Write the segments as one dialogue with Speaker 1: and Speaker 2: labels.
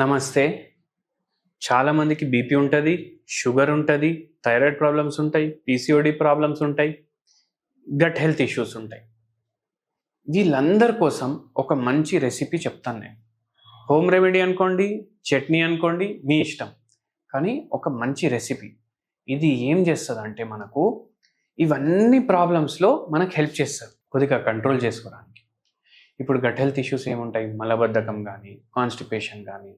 Speaker 1: నమస్తే. చాలామందికి బీపీ ఉంటుంది షుగర్ ఉంటుంది థైరాయిడ్ ప్రాబ్లమ్స్ ఉంటాయి పీసీఓడి ప్రాబ్లమ్స్ ఉంటాయి గట్ హెల్త్ ఇష్యూస్ ఉంటాయి. వీళ్ళందరి కోసం ఒక మంచి రెసిపీ చెప్తాను నేను. హోమ్ రెమెడీ అనుకోండి చట్నీ అనుకోండి మీ ఇష్టం. కానీ ఒక మంచి రెసిపీ. ఇది ఏం చేస్తుంది అంటే మనకు ఇవన్నీ ప్రాబ్లమ్స్లో మనకు హెల్ప్ చేస్తుంది. కొద్దిగా కంట్రోల్ చేసుకోవడానికి. ఇప్పుడు గట్ హెల్త్ ఇష్యూస్ ఏముంటాయి? మలబద్ధకం కానీ కాన్స్టిపేషన్ కానీ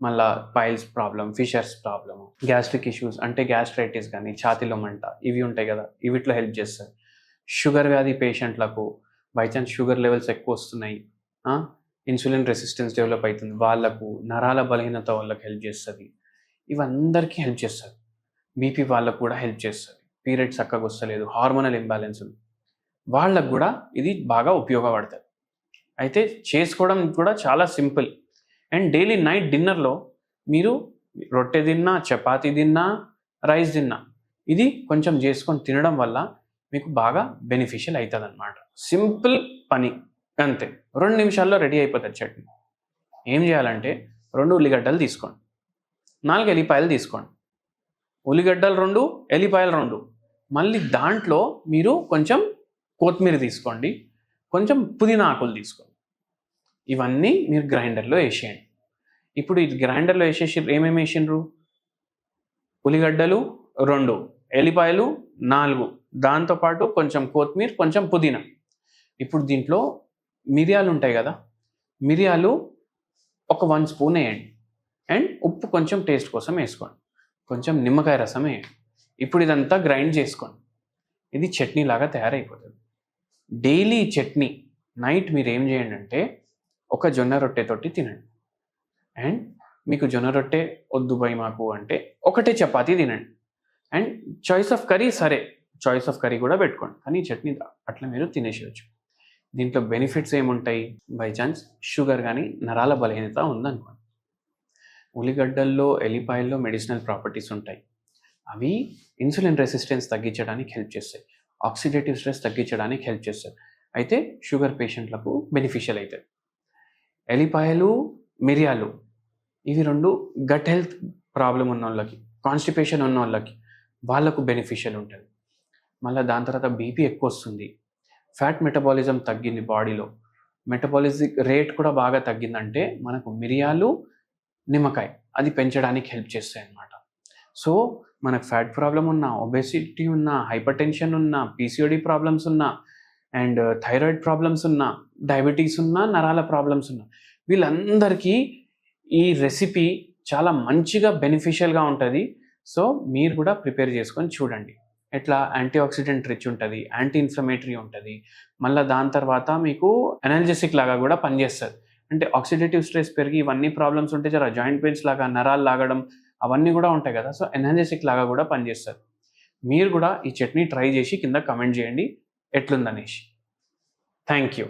Speaker 1: మళ్ళా piles problem fissures problem gastric issues అంటే గ్యాస్ట్రైటిస్ కానీ ఛాతీలో మంట ఇవి ఉంటాయి కదా ఇవిట్లో హెల్ప్ చేస్తారు షుగర్ వ్యాధి పేషెంట్లకు బై ఛాన్స్ షుగర్ లెవెల్స్ ఎక్కువ వస్తున్నాయి. ఇన్సులిన్ రెసిస్టెన్స్ డెవలప్ అవుతుంది వాళ్ళకు నరాల బలహీనత వాళ్ళకి హెల్ప్ చేస్తుంది. ఇవందరికీ హెల్ప్ చేస్తుంది. బీపీ వాళ్ళకు కూడా హెల్ప్ చేస్తుంది. పీరియడ్స్ చక్కగా వస్తలేదు. హార్మోనల్ ఇంబ్యాలెన్స్ వాళ్ళకు కూడా ఇది బాగా ఉపయోగపడుతుంది. అయితే చేసుకోవడం కూడా చాలా సింపుల్. అండ్ డైలీ నైట్ డిన్నర్లో మీరు రొట్టె తిన్నా చపాతీ తిన్నా రైస్ తిన్నా ఇది కొంచెం చేసుకొని తినడం వల్ల మీకు బాగా బెనిఫిషియల్ అవుతుంది అనమాట సింపుల్ పని. అంతే. రెండు నిమిషాల్లో రెడీ అయిపోతుంది చట్నీ. ఏం చేయాలంటే రెండు ఉల్లిగడ్డలు తీసుకోండి. నాలుగు ఎల్లిపాయలు తీసుకోండి. ఉల్లిగడ్డలు రెండు ఎల్లిపాయలు రెండు. మళ్ళీ దాంట్లో మీరు కొంచెం కొత్తిమీర తీసుకోండి. కొంచెం పుదీనా ఆకులు తీసుకోండి. ఇవన్నీ మీరు గ్రైండర్లో వేసేయండి. ఇప్పుడు ఇది గ్రైండర్లో వేసేసి ఏమేమి వేసిండ్రు? ఉల్లిగడ్డలు రెండు ఎల్లిపాయలు నాలుగు. దాంతోపాటు కొంచెం కొత్తిమీర కొంచెం పుదీనా. ఇప్పుడు దీంట్లో మిరియాలు ఉంటాయి కదా మిరియాలు ఒక వన్ స్పూన్ వేయండి. అండ్ ఉప్పు కొంచెం టేస్ట్ కోసం వేసుకోండి. కొంచెం నిమ్మకాయ రసం వేయండి. ఇప్పుడు ఇదంతా గ్రైండ్ చేసుకోండి. ఇది చట్నీ లాగా తయారైపోతుంది. డైలీ చట్నీ నైట్ మీరు ఏం చేయండి అంటే ఒక జొన్న రొట్టెతోటి తినండి. అండ్ మీకు జొన్న రొట్టె వద్దు బై మాకు అంటే ఒకటే చపాతీ తినండి. అండ్ చాయిస్ ఆఫ్ కర్రీ సరే చాయిస్ ఆఫ్ కర్రీ కూడా పెట్టుకోండి. కానీ చట్నీ అట్లా మీరు తినేసేయచ్చు. దీంట్లో బెనిఫిట్స్ ఏముంటాయి? బై ఛాన్స్ షుగర్ కానీ నరాల బలహీనత ఉందనుకోండి. ఉల్లిగడ్డల్లో ఎల్లిపాయల్లో మెడిసినల్ ప్రాపర్టీస్ ఉంటాయి. అవి ఇన్సులిన్ రెసిస్టెన్స్ తగ్గించడానికి హెల్ప్ చేస్తాయి. ఆక్సిడేటివ్ స్ట్రెస్ తగ్గించడానికి హెల్ప్ చేస్తుంది. అయితే షుగర్ పేషెంట్లకు బెనిఫిషియల్ అవుతుంది ఎలిపాయలు మిరియాలు ఇవి రెండు గట్ హెల్త్ ప్రాబ్లం ఉన్న వాళ్ళకి కాన్స్టిపేషన్ ఉన్న వాళ్ళకి వాళ్ళకు బెనిఫిషియల్ ఉంటుంది మళ్ళీ దాని తర్వాత బీపీ ఎక్కువ వస్తుంది. ఫ్యాట్ మెటబాలిజం తగ్గింది బాడీలో మెటబాలిజిక్ రేట్ కూడా బాగా తగ్గిందంటే మనకు మిరియాలు నిమ్మకాయ అది పెంచడానికి హెల్ప్ చేస్తాయి అన్నమాట. సో మనకు ఫ్యాట్ ప్రాబ్లం ఉన్న ఒబెసిటీ ఉన్న హైపర్ టెన్షన్ ఉన్నా పీసీఓడి ప్రాబ్లమ్స్ ఉన్నా అండ్ థైరాయిడ్ ప్రాబ్లమ్స్ ఉన్నా డయాబెటీస్ ఉన్నా నరాల ప్రాబ్లమ్స్ ఉన్నా వీళ్ళందరికీ ఈ రెసిపీ చాలా మంచిగా బెనిఫిషియల్గా ఉంటుంది. సో మీరు కూడా ప్రిపేర్ చేసుకొని చూడండి. ఎట్లా యాంటీ ఆక్సిడెంట్ రిచ్ ఉంటుంది యాంటీ ఇన్ఫ్లమేటరీ ఉంటుంది మళ్ళీ దాని తర్వాత మీకు ఎనర్జెసిక్ లాగా కూడా పనిచేస్తుంది. అంటే ఆక్సిడేటివ్ స్ట్రెస్ పెరిగి ఇవన్నీ ప్రాబ్లమ్స్ ఉంటే జర జాయింట్ పెయిన్స్ లాగా నరాలు లాగడం అవన్నీ కూడా ఉంటాయి కదా. సో ఎనర్జెటిక్ లాగా కూడా పనిచేస్తుంది మీరు కూడా ఈ చట్నీ ట్రై చేసి కింద కమెంట్ చేయండి. ఎట్లుందనేసి. Thank you